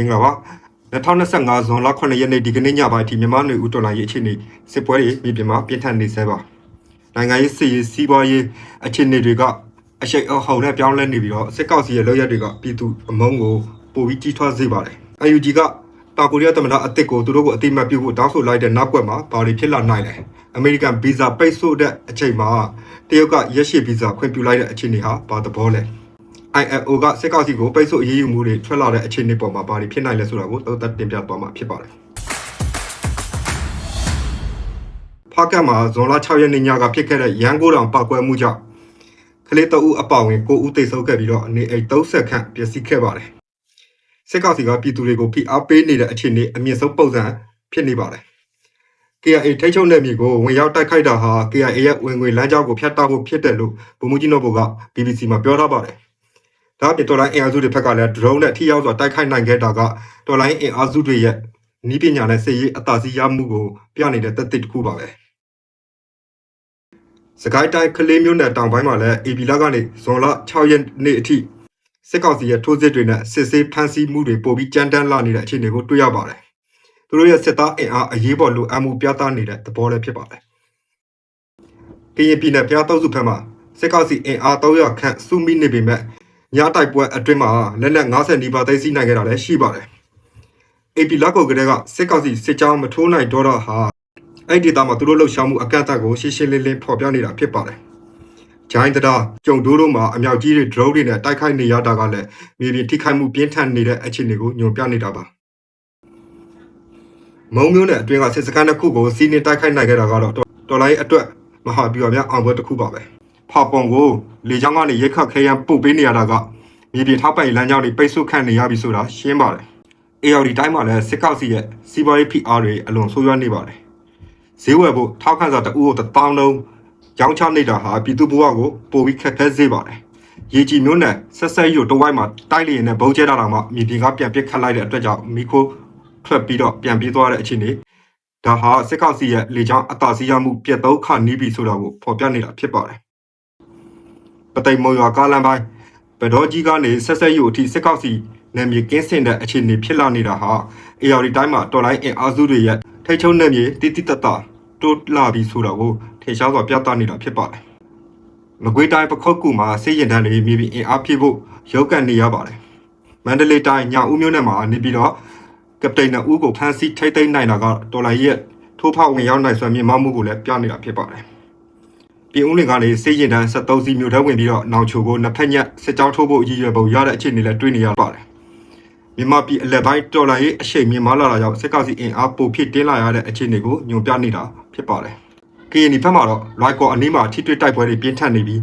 မင်္ဂလာပါ2025ဇွန်လ9ရက်နေ့ဒီကနေ့ညပိုင်းအထိမြန်မာနယ်ဦးတော်လိုင်းရေးအခြေအနေစစ်ပွဲတွေမြေပြင်မှာပြင်းထန်နေဆဲပါနိုင်ငံရေးစီရေးစီးပွားရေးအခြေအနေတွေကအရှိန်အဟုန်နဲ့ပြောင်းလဲနေပြီးတော့စစ်ကောက်စီရဲ့လုပ်ရက်တွေကပြည်သူအမုန်းကိုပိုပြီးကြီးထွားစေပါတယ် UNG ကတာကိုရီးယားသမ္မတအစ်စ်ကိုသူတို့ကိုအတိမတ်ပြုဖို့တောင်းဆိုလိုက်တဲ့နောက်ကွယ်မှာဘာတွေဖြစ်လာနိုင်လဲအမေရိကန်ဗီဇာပိတ်ဆို့တဲ့အချိန်မှာတရုတ်ကရက်ရှည်ဗီဇာခွင့်ပြုလိုက်တဲ့အခြေအနေဟာဘာသဘောလဲ ILO ကစစ်ကောင်စီကိုပိတ်ဆို့အရေးယူမှုတွေထွက်လာတဲ့အခြေအနေပေါ်မှာဘာတွေဖြစ်နိုင်လဲဆိုတာကိုသုံးသပ်တင်ပြသွားမှာဖြစ်ပါတယ်။ဖားကတ်မှာဇွန်လ6ရက်နေ့ညကဖြစ်ခဲ့တဲ့ရန်ကုန်တောင်ပောက်ကွဲမှုကြောင့်ကလေးတအုပ်အပောင်ဝင်9ဦးသေဆုံးခဲ့ပြီးတော့အနေအိမ်30ခန့်ပျက်စီးခဲ့ပါတယ်။စစ်ကောင်စီကပြည်သူတွေကိုဖိအားပေးနေတဲ့အခြေအနေအမြင့်ဆုံးပုံစံဖြစ်နေပါတယ်။ KIA ထိတ်ချုံတဲ့မြေကိုဝင်ရောက်တိုက်ခိုက်တာဟာ KIA ရဲ့ဝင်ငွေလမ်းကြောင်းကိုဖျက်တောက်ဖို့ဖြစ်တယ်လို့ဗိုလ်မှူးကြီးနော်ဘူက BBC မှာပြောထားပါတယ်။ ဒါ့အပြင်တော်လိုင်းအင်အားစုတွေဘက်ကလည်း drone နဲ့ထိရောက်စွာတိုက်ခိုက်နိုင်ခဲ့တာကတော်လိုင်းအင်အားစုတွေရဲ့နီးပညာနဲ့စစ်ရေးအသာစီးရမှုကိုပြနေတဲ့သက်သေတစ်ခုပါပဲ။စကိုင်းတိုင်းကလေးမျိုးနယ်တောင်ပိုင်းမှာလည်း AB လကနေဇွန်လ6ရက်နေ့အထိစစ်ကောင်စီရဲ့ထိုးစစ်တွေနဲ့စစ်ဆေးဖမ်းဆီးမှုတွေပိုပြီးကြမ်းတမ်းလာနေတဲ့အခြေအနေကိုတွေ့ရပါတယ်။သူတို့ရဲ့စစ်သားအင်အားအရေးပေါ်လိုအပ်မှုပြသနေတဲ့သဘောလည်းဖြစ်ပါတယ်။ကရင်ပြည်နယ်ဖျားတောက်စုဖက်မှာစစ်ကောင်စီအင်အား300ခန့်စုမိနေပေမဲ့ ညတိုက်ပွဲအတွင်းမှာလက်နက်90နီးပါးသိမ်းဆည်းနိုင်ခဲ့တာလည်းရှိပါတယ်။ AP လက်ကုတ်ကလေးကစစ်ကောင်စီစစ်ကြောင်းမထိုးနိုင်တော့တာဟာအဲ့ဒီဒေသမှာသူတို့လှုပ်ရှားမှုအကန့်အသတ်ကိုရှင်းရှင်းလင်းလင်းဖော်ပြနေတာဖြစ်ပါတယ်။ဂျိုင်းတရာကြုံတိုးတို့မှာအမြောက်ကြီးတွေ drone တွေနဲ့တိုက်ခိုက်နေရတာကလည်းမြေပြင်ထိခိုက်မှုပြင်းထန်နေတဲ့အခြေအနေကိုညွှန်ပြနေတာပါ။မုံမျိုးနဲ့အတွင်းကစစ်စခန်းတစ်ခုကိုစီးနင်းတိုက်ခိုက်နိုင်ခဲ့တာကတော့တော်လိုင်းအတွက်မဟာဗျူဟာများအောင်ပွဲတစ်ခုပါပဲ။ ဖာပုံကိုလေကြောင်းကနေရိတ်ခတ်ခဲရန်ပို့ပေးနေရတာကမြေပြင်ထောက်ပံ့ရေးလမ်းကြောင်းတွေပိတ်ဆို့ခံနေရပြီဆိုတာရှင်းပါတယ်။ ARD တိုင်းမှာလည်းစစ်ကောက်စီရဲ့စီးပွားရေးဖိအားတွေအလွန်ဆိုးရွားနေပါတယ်။ဈေးဝယ်ဖို့ထောက်ခံစာတအူးကိုတစ်တောင်းလုံးရောင်းချနေတာဟာပြည်သူဘဝကိုပိုပြီးခက်ခဲစေပါတယ်။ရေကြီးမျိုးနဲ့ဆက်ဆက်ယူတဝိုက်မှာတိုက်လျင်နဲ့ဘုံကျဲတာတောင်မှမြေပြင်ကပြန်ပစ်ခတ်လိုက်တဲ့အတွက်ကြောင့်မီခိုထွက်ပြီးတော့ပြန်ပြေးသွားတဲ့အခြေအနေဒါဟာစစ်ကောက်စီရဲ့လေကြောင်းအသာစီးရမှုပြတ်သုံးခနီးပြီဆိုတာကိုဖော်ပြနေတာဖြစ်ပါတယ်။ပ သိမ်မုံရွာကားလမ်းပိုင်းဗဒောကြီးကနေဆက်ဆက်ယူအထိစစ်ကောက်စီနယ်မြေကင်းစင်တဲ့အခြေအနေဖြစ်လာနေတာဟာ AR တိုင်းမှာတော်လိုင်းအင်အားစုတွေရဲ့ထိချုံနယ်မြေတိတိတတ်တာတိုးလာပြီးဆိုတာကိုထင်ရှားစွာပြသနေတာဖြစ်ပါတယ်။မကွေးတိုင်းပခုတ်ကူမှာစစ်ရင်တန်းတွေမြေပြင်အင်အားဖြည့်ဖို့ရုပ်ကန်နေရပါတယ်။မန္တလေးတိုင်းညောင်ဦးမြို့နယ်မှာနေပြီးတော့ကပတိန်နဦးကိုဖမ်းဆီးထိတ်သိမ်းနိုင်တာကတော်လိုင်းရဲ့ထိုးဖောက်ဝင်ရောက်နိုင်စွမ်းမြင့်မောက်မှုကိုလည်းပြနေတာဖြစ်ပါတယ်။ ပြည်ဦးလင်ကနေစစ်ရင်တန်း73စီမြို့ထဲဝင်ပြီးတော့နောင်ချိုကိုနှစ်ဖက်ညက်စစ်ကြောင်းထိုးဖို့အကြီးအကျယ်ပုံရတဲ့အခြေအနေလည်းတွေ့နေရပါတယ်။မြန်မာပြည်အလက်ပိုင်းတော်လိုင်းရဲ့အရှိန်မြင့်မားလာတာကြောင့်စစ်ကောင်စီအင်အားပိုဖြစ်တင်းလာရတဲ့အခြေအနေကိုညွှန်ပြနေတာဖြစ်ပါတယ်။ KNY ဘက်မှာတော့လွိုက်ကော်အနီးမှာထိတွေ့တိုက်ပွဲတွေပြင်းထန်နေပြီး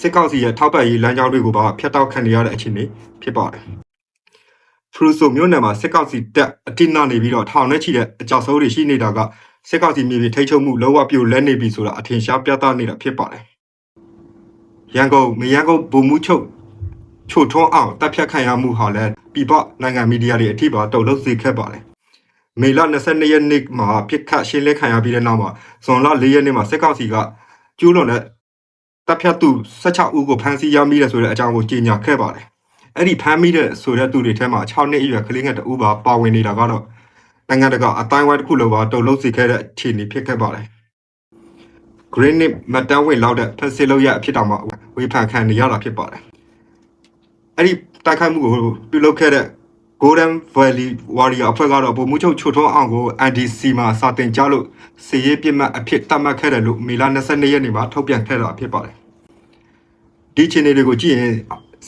စစ်ကောင်စီရဲ့ထောက်ပံ့ရေးလမ်းကြောင်းတွေကိုပါဖျက်တောက်ခံနေရတဲ့အခြေအနေဖြစ်ပါတယ်။ဖရူဆိုမြို့နယ်မှာစစ်ကောင်စီတပ်အတိနာနေပြီးတော့ထောင်နဲ့ချီတဲ့အကြောက်စိုးတွေရှိနေတာက စစ်ကောင်စီမြေပြင်ထိချုပ်မှုလောကပြိုလဲနေပြီဆိုတာအထင်ရှားပြသနေတာဖြစ်ပါတယ်။ရန်ကုန်မရန်ကုန်ဗိုလ်မှူးချုပ်ချိုထွန်းအောင်တပ်ဖြတ်ခံရမှုဟာလည်းပြပနိုင်ငံမီဒီယာတွေအထိပါတုံ့လောက်စေခဲ့ပါတယ်။မေလ22ရက်နေ့မှာပြစ်ခတ်ရှင်းလင်းခံရပြီးတဲ့နောက်မှာဇွန်လ4ရက်နေ့မှာစစ်ကောင်စီကကျူးလွန်တဲ့တပ်ဖြတ်သူ16ဦးကိုဖမ်းဆီးရမိတယ်ဆိုတဲ့အကြောင်းကိုကြေညာခဲ့ပါတယ်။အဲ့ဒီဖမ်းမိတဲ့ဆိုတဲ့သူတွေထဲမှာ6နှစ်အရွယ်ကလေးငယ်တဦးပါပါဝင်နေတာကတော့ နိုင်ငံတကာအတိုင်းဝိုင်းတစ်ခုလုံးပါတုံ့လောက်စေခဲ့တဲ့အခြေအနေဖြစ်ခဲ့ပါတယ်။ Granite မတန်းဝင်လောက်တဲ့ဖက်စစ်လို့ရအဖြစ်တောင်မှဝေဖန်ခံနေရတာဖြစ်ပါတယ်။အဲ့ဒီတိုက်ခိုက်မှုကိုပြုလုပ်ခဲ့တဲ့ Golden Valley Warrior အဖွဲ့ကတော့ဗိုလ်မှူးချုပ်ချိုထွန်းအောင်ကို NDC မှာစာတင်ကြလို့စီရေးပြစ်မှတ်အဖြစ်သတ်မှတ်ခဲ့တယ်လို့မေလ22ရက်နေ့မှာထုတ်ပြန်ခဲ့တာဖြစ်ပါတယ်။ဒီအခြေအနေတွေကိုကြည့်ရင်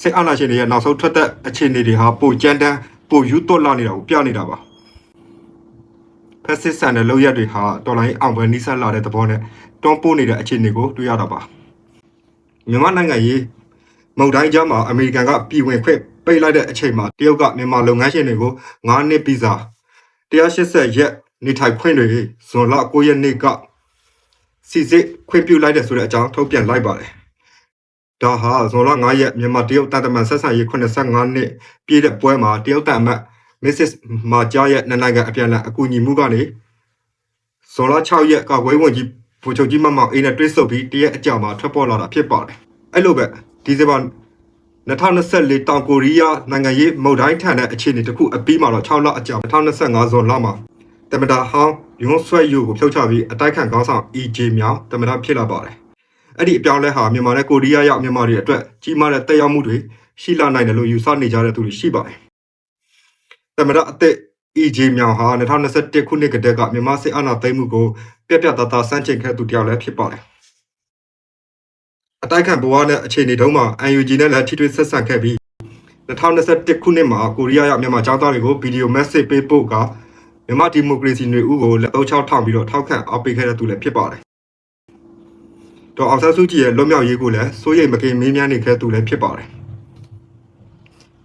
စစ်အာဏာရှင်တွေရဲ့နောက်ဆုံးထွက်သက်အခြေအနေတွေဟာပိုကြမ်းတမ်းပိုယူသွတ်လာနေတာကိုပြနေတာပါ။ဖ က်စစ်ဆန်တဲ့လောက်ရက်တွေဟာတော်လိုင်းအောင်ပွဲနှိစက်လာတဲ့သဘောနဲ့တွန်းပို့နေတဲ့အခြေအနေကိုတွေ့ရတာပါ။မြန်မာနိုင်ငံရေးမုတ်တိုင်းကြားမှာအမေရိကန်ကပြည်ဝင်ခွင့်ပိတ်လိုက်တဲ့အချိန်မှာတရုတ်ကမြန်မာလုပ်ငန်းရှင်တွေကို9နှစ်ဗီဇာ180ရက်နေထိုင်ခွင့်တွေဇွန်လ9ရက်နေ့ကစီစစ်ခွင့်ပြုလိုက်တဲ့ဆိုတဲ့အကြောင်းထုတ်ပြန်လိုက်ပါတယ်။ဒါဟာဇွန်လ9ရက်မြန်မာတရုတ်တန်တမန်ဆက်ဆံရေး85နှစ်ပြည့်တဲ့ပွဲမှာတရုတ်တန်အမတ် Mrs. မာဂျာရဲ့နိုင်ငံအပြန်အလှန်အကူအညီမှုကနေဇွန်လ6ရက်ကာကွယ်ဝင်ကြီးဗိုလ်ချုပ်ကြီးမမောင်အေးနဲ့တွဲဆုပ်ပြီးတရက်အကြာမှာထွက်ပေါ်လာတာဖြစ်ပါတယ်။အဲ့လိုပဲဒီဇင်ဘာ2024တောင်ကိုရီးယားနိုင်ငံရေးမုတ်တိုင်းထန်တဲ့အခြေအနေတစ်ခုအပြီးမှာတော့6လအကြာ2025ဇွန်လမှာတမဒါဟောင်းယွန်းဆွဲယူကိုဖြုတ်ချပြီးအတိုက်ခံကောင်းဆောင် EJ မြောင်တမဒါဖြစ်လာပါတယ်။အဲ့ဒီအပြောင်းလဲဟာမြန်မာနဲ့ကိုရီးယားရောက်မြန်မာတွေအတွက်ကြီးမားတဲ့တက်ရောက်မှုတွေရှိလာနိုင်တယ်လို့ယူဆနေကြတဲ့သူတွေရှိပါတယ်။ တမဒါအသက် EJ မြောင်ဟာ2021ခုနှစ်ကတည်းကမြန်မာစစ်အာဏာသိမ်းမှုကိုပြက်ပြက်သားသားစန့်ကျင်ခဲ့သူတစ်ယောက်လည်းဖြစ်ပါတယ်။အတိုက်ခံဘဝနဲ့အခြေအနေတုန်းမှာ UNG နဲ့လည်းထိတွေ့ဆက်ဆံခဲ့ပြီး2021ခုနှစ်မှာကိုရီးယားရောက်မြန်မာကျောင်းသားတွေကိုဗီဒီယိုမက်ဆေ့ပေးပို့ကမြန်မာဒီမိုကရေစီຫນွေဥကိုလက်အုပ်ချောက်ထောင်ပြီးတော့ထောက်ခံအားပေးခဲ့တဲ့သူလည်းဖြစ်ပါတယ်။တော့အောင်ဆန်းစုကြည်ရဲ့လွတ်မြောက်ရေးကိုလည်းစိုးရိမ်မကင်းမေးမြန်းနေခဲ့သူလည်းဖြစ်ပါတယ်။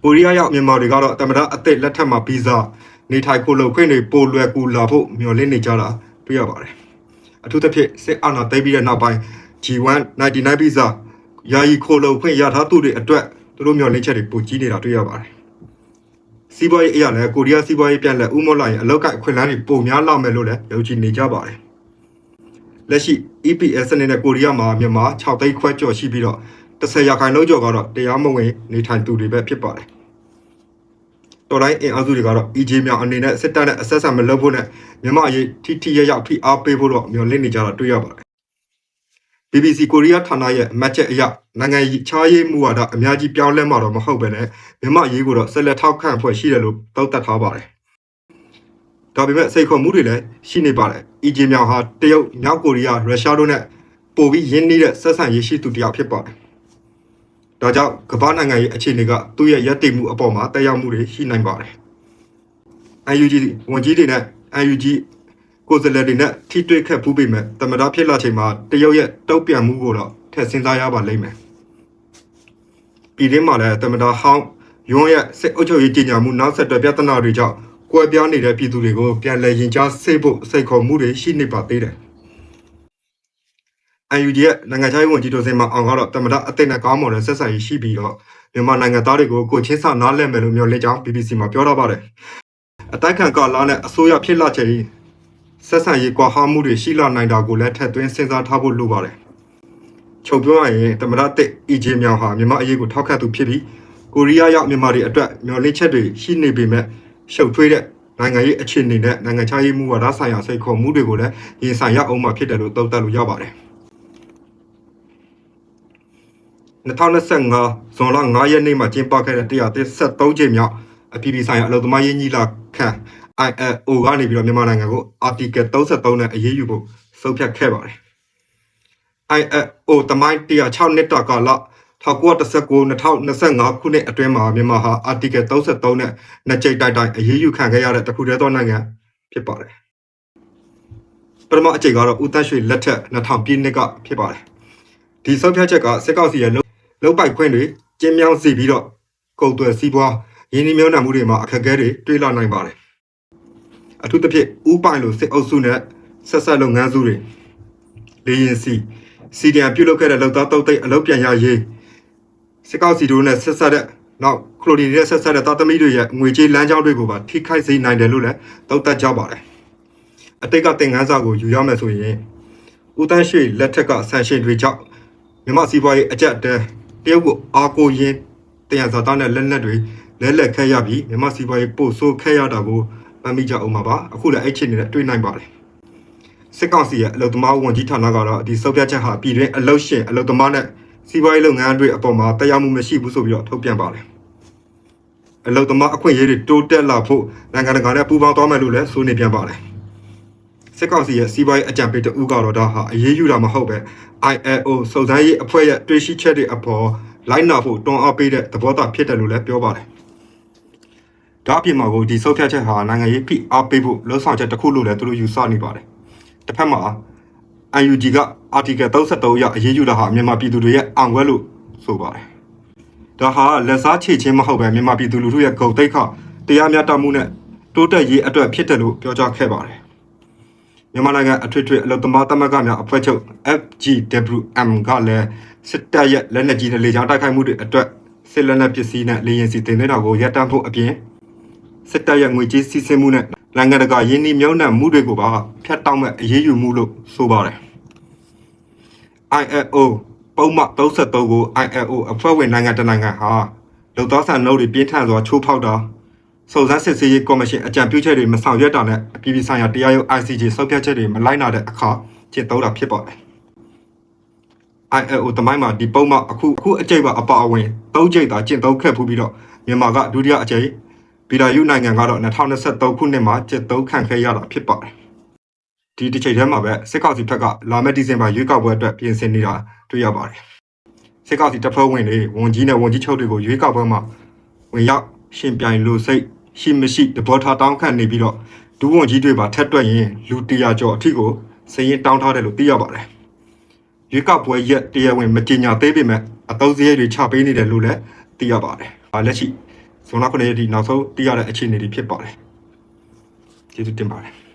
ကိုရီးယားရောက်မြန်မာတွေကတော့တမရအသက်လက်ထက်မှာဗီဇာနေထိုင်ခိုလုံခွင့်တွေပိုလွယ်ကူလာဖို့မျှော်လင့်နေကြတာတွေ့ရပါတယ်။အထူးသဖြင့်စစ်အာဏာသိမ်းပြီးတဲ့နောက်ပိုင်း G1 99ဗီဇာယာယီခိုလုံခွင့်ရထားသူတွေအတွက်သူတို့မျှော်လင့်ချက်တွေပိုကြီးနေတာတွေ့ရပါတယ်။စီးပွားရေးအရာလည်းကိုရီးယားစီးပွားရေးပြန်လည်ဥမော့လာရင်အလောက်ကအခွင့်အလမ်းတွေပိုများလာမယ်လို့လည်းယုံကြည်နေကြပါတယ်။လက်ရှိ EPS စနစ်နဲ့ကိုရီးယားမှာမြန်မာ6သိန်းခွဲကျော်ရှိပြီးတော့10ရာခိုင်နှုန်းကျော်ကတော့တရားမဝင်နေထိုင်သူတွေပဲဖြစ်ပါတယ်။ တော်လိုင်းအင်အားစုတွေကတော့ EJ မြောင်အနေနဲ့စစ်တပ်နဲ့အဆက်ဆံမလုပ်ဖို့နဲ့မြန်မာအရေးထိထိရရဖိအားပေးဖို့တော့မျှော်လင့်နေကြတာတွေ့ရပါတယ် BBC ကိုရီးယားဌာနရဲ့အမှတ်ချက်အရနိုင်ငံခြားရေးမူဝါဒအများကြီးပြောင်းလဲမှာတော့မဟုတ်ပဲနဲ့မြန်မာအရေးကိုတော့ဆက်လက်ထောက်ခံဖွဲ့ရှိတယ်လို့တောက်တက်ထားပါတယ်။ဒါပေမဲ့စိတ်ခေါ်မှုတွေလည်းရှိနေပါတယ်။ EJ မြောင်ဟာတရုတ်၊မြောက်ကိုရီးယား၊ရုရှားတို့နဲ့ပိုပြီးရင်းနှီးတဲ့ဆက်ဆံရေးရှိသူတစ်ယောက်ဖြစ်ပါတယ်။ ဒါကြောင့်ကမ္ဘာနိုင်ငံရေးအခြေအနေကသူ့ရဲ့ရည်တည်မှုအပေါ်မှာတက်ရောက်မှုတွေရှိနိုင်ပါတယ်။ UNG ဝန်ကြီးတွေနဲ့ UNG ကိုယ်စားလှယ်တွေနဲ့ထိတွေ့ခဲ့ပူးပေမဲ့တမတော်ဖြစ်လာချိန်မှာတရုတ်ရဲ့တုတ်ပြန်မှုကိုတော့ထည့်စဉ်းစားရပါလိမ့်မယ်။ပြည်တွင်းမှာလည်းတမတော်ဟောင်းယွန်းရဲ့စစ်အုပ်ချုပ်ရေးကြီးညာမှုနောက်ဆက်တွဲပြဿနာတွေကြောင့်ကွဲပြားနေတဲ့ပြည်သူတွေကိုပြန်လည်ရင်ကြားဆေးဖို့စိတ်ခေါ်မှုတွေရှိနေပါသေးတယ်။ UNG ရဲ့နိုင်ငံခြားရေးဝန်ကြီးတို့စင်မှာအောင်ကတော့တမတော်အသိနဲ့ကောင်းမွန်တဲ့ဆက်ဆံရေးရှိပြီးတော့မြန်မာနိုင်ငံသားတွေကိုကိုချင်းစာနားလည်မယ်လို့မျှော်လင့်ကြောင်း BBC မှာပြောထားပါတယ်။အတိုက်ခံကာလာနဲ့အစိုးရဖြစ်လာချိန်ဆက်ဆံရေးကွာဟမှုတွေရှိလာနိုင်တာကိုလည်းထည့်သွင်းစဉ်းစားထားဖို့လိုပါတယ်။ချုပ်ပြောရရင်တမရတဲ့ EJ မြောင်ဟာမြန်မာအရေးကိုထောက်ခံသူဖြစ်ပြီးကိုရီးယားရောက်မြန်မာတွေအတွက်မျှော်လင့်ချက်တွေရှိနေပေမဲ့ရှုပ်ထွေးတဲ့နိုင်ငံရေးအခြေအနေနဲ့နိုင်ငံခြားရေးမူဝါဒဆိုင်ရာစိတ်ခေါ်မှုတွေကိုလည်းရင်ဆိုင်ရအောင်မှဖြစ်တယ်လို့သုံးသပ်လို့ရပါတယ်။ 2025ဇွန်လ9ရက်နေ့မှာကျင်းပခဲ့တဲ့133ကြိမ်မြောက်အပြည်ပြည်ဆိုင်ရာအလုပ်သမားရေးကြီးလာခံ ILO ကနေပြီးတော့မြန်မာနိုင်ငံကို Article 33နဲ့အရေးယူဖို့ဆုံးဖြတ်ခဲ့ပါတယ်။ ILO တမိုင်း106နှစ်တာကာလ1919-2025ခုနှစ်အတွင်းမှာမြန်မာဟာ Article 33နဲ့နှစ်ကြိမ်တိုင်တိုင်အရေးယူခံခဲ့ရတဲ့တခုတည်းသောနိုင်ငံဖြစ်ပါတယ်။ပထမအကြိမ်ကတော့ဦးတန်းရွှေလက်ထက်2000ပြည့်နှစ်ကဖြစ်ပါတယ်။ဒီဆုံးဖြတ်ချက်ကစစ်ကောက်စီရဲ့ လုံပိုက်ခွင့်တွေကျင်းမြောင်းစီပြီးတော့ကုန်သွယ်စီးပွားရင်းနှီးမြှုပ်နှံမှုတွေမှာအခက်အခဲတွေတွေ့လာနိုင်ပါတယ်။အထူးသဖြင့်ဥပိုင်လိုစစ်အုပ်စုနဲ့ဆက်ဆက်လုပ်ငန်းစုတွေလေရင်စီစီဒီအန်ပြုတ်လုပ်ခဲ့တဲ့လောက်သားတုတ်သိပ်အလုပ်ပြန်ရရေးစစ်ကောက်စီတို့နဲ့ဆက်ဆက်တဲ့နောက်ခလိုဒီနဲ့ဆက်ဆက်တဲ့တာသမီတွေရဲ့ငွေကြေးလမ်းကြောင်းတွေကိုပါထိခိုက်စေနိုင်တယ်လို့လည်းတောက်တက်ကြပါတယ်။အတိတ်ကသင်ခန်းစာကိုယူရမယ်ဆိုရင်ဦးတန်းရှိလက်ထက်ကဆန်ရှင်တွေကြောင့်မြမစီးပွားရေးအကြက်တဲ တရုတ်ကိုအားကိုရင်းတရားစာသားနဲ့လက်နက်တွေလဲလက်ခဲရပြီးမြမစီးပွားရေးပို့ဆိုးခဲရတာကိုပမ်းမိကြအောင်ပါပါအခုလည်းအဲ့ချင်းနဲ့တွေ့နိုင်ပါတယ်စစ်ကောင်စီရဲ့အလုံသမားဝန်ကြီးဌာနကတော့ဒီစုပ်ပြတ်ချက်ဟာပြည်တွင်းအလုံရှင်အလုံသမားနဲ့စီးပွားရေးလုပ်ငန်းတွေအပေါ်မှာတရားမှုမရှိဘူးဆိုပြီးတော့ထုတ်ပြန်ပါတယ်အလုံသမားအခွင့်အရေးတွေတိုးတက်လာဖို့နိုင်ငံတကာနဲ့ပူးပေါင်းသွားမယ်လို့လည်းဆိုနေပြန်ပါတယ် စစ်ကောင်စီရဲ့စီးပွားရေးအကြံပေးတဦးကတော့ဒါဟာအရေးယူတာမဟုတ်ပဲ ILO စုံစမ်းရေးအဖွဲ့ရဲ့တွေ့ရှိချက်တွေအပေါ်လိုက်နာဖို့တွန်းအားပေးတဲ့သဘောထားဖြစ်တယ်လို့လည်းပြောပါတယ်။ဒါအပြင်မှာကိုဒီစုပ်ဖြတ်ချက်ဟာနိုင်ငံရေးဖိအားပေးဖို့လှုံ့ဆော်ချက်တစ်ခုလို့လည်းသူတို့ယူဆနေပါတယ်။တစ်ဖက်မှာ UNG က Article 33အရအရေးယူတာဟာမြန်မာပြည်သူတွေရဲ့အောင်ွက်လို့ဆိုပါတယ်။ဒါဟာလက်စားချေချင်းမဟုတ်ပဲမြန်မာပြည်သူလူထုရဲ့ဂုဏ်သိက္ခာတရားမျှတမှုနဲ့တိုးတက်ရေးအတွက်ဖြစ်တယ်လို့ပြောကြားခဲ့ပါတယ်။ မြန်မာနိုင်ငံအထွေထွေအလုံသမားသမဂ္ဂများအဖွဲ့ချုပ် FGWM ကလည်းစစ်တပ်ရဲ့လက်နက်ကြီးနဲ့လေကြောင်းတိုက်ခိုက်မှုတွေအတွက်စစ်လက်နက်ပစ္စည်းနဲ့လေရင်စီတင်သွင်းတာကိုရပ်တန့်ဖို့အပြင်စစ်တပ်ရဲ့ငွေကြေးစီးဆင်းမှုနဲ့နိုင်ငံတကာယင်းနှီးမြှုပ်နှံမှုတွေကိုပါဖျက်တောက်မဲ့အရေးယူမှုလို့ဆိုပါတယ်။ ILO ပုံမှန်33ကို ILO အဖွဲ့ဝင်နိုင်ငံတစ်နိုင်ငံဟာလုံသောဆန်နှုတ်တွေပြင်းထန်စွာချိုးဖောက်တာ စုံစမ်းစစ်ဆေးရေးကော်မရှင်အကြံပြုချက်တွေမဆောင်ရွက်တာနဲ့အပြည်ပြည်ဆိုင်ရာတရားရုံး ICJ ဆုံးဖြတ်ချက်တွေမလိုက်နာတဲ့အခါကျင့်သုံးတာဖြစ်ပါတယ် ILO တမိုင်းမှာဒီပုံမှအခုအခုအကြိမ်ပါအပါအဝင်၃ကြိမ်သာကျင့်သုံးခဲ့ဖူးပြီးတော့မြန်မာကဒုတိယအကြိမ်ဗီဒါယူနိုင်ငံကတော့2023ခုနှစ်မှာကျင့်သုံးခံခဲ့ရတာဖြစ်ပါတယ်ဒီတစ်ချိန်တည်းမှာပဲစစ်ကောင်စီဘက်ကလာမယ့်ဒီဇင်ဘာရွေးကောက်ပွဲအတွက်ပြင်ဆင်နေတာတွေ့ရပါတယ်စစ်ကောင်စီတပ်ဖွဲ့ဝင်တွေဝန်ကြီးနဲ့ဝန်ကြီးချုပ်တွေကိုရွေးကောက်ပွဲမှာဝင်ရောက်ရှင်ပြိုင်လို့စိတ် ရှိမရှိတဘောထားတောင်းခံနေပြီးတော့ဒုဝန်ကြီးတွေပါထက်တွက်ရင်လူတရာကျော်အထိကိုစည်ရင်တောင်းထားတယ်လို့သိရပါတယ်ရွေးကောက်ပွဲရက်တရားဝင်မကြေညာသေးပေမဲ့အသုံးစရိတ်တွေချပေးနေတယ်လို့လည်းသိရပါတယ်။အားလက်ရှိဇွန်လ9ရက်ဒီနောက်ဆုံးသိရတဲ့အခြေအနေတွေဖြစ်ပါတယ်။ကျေးဇူးတင်ပါတယ်။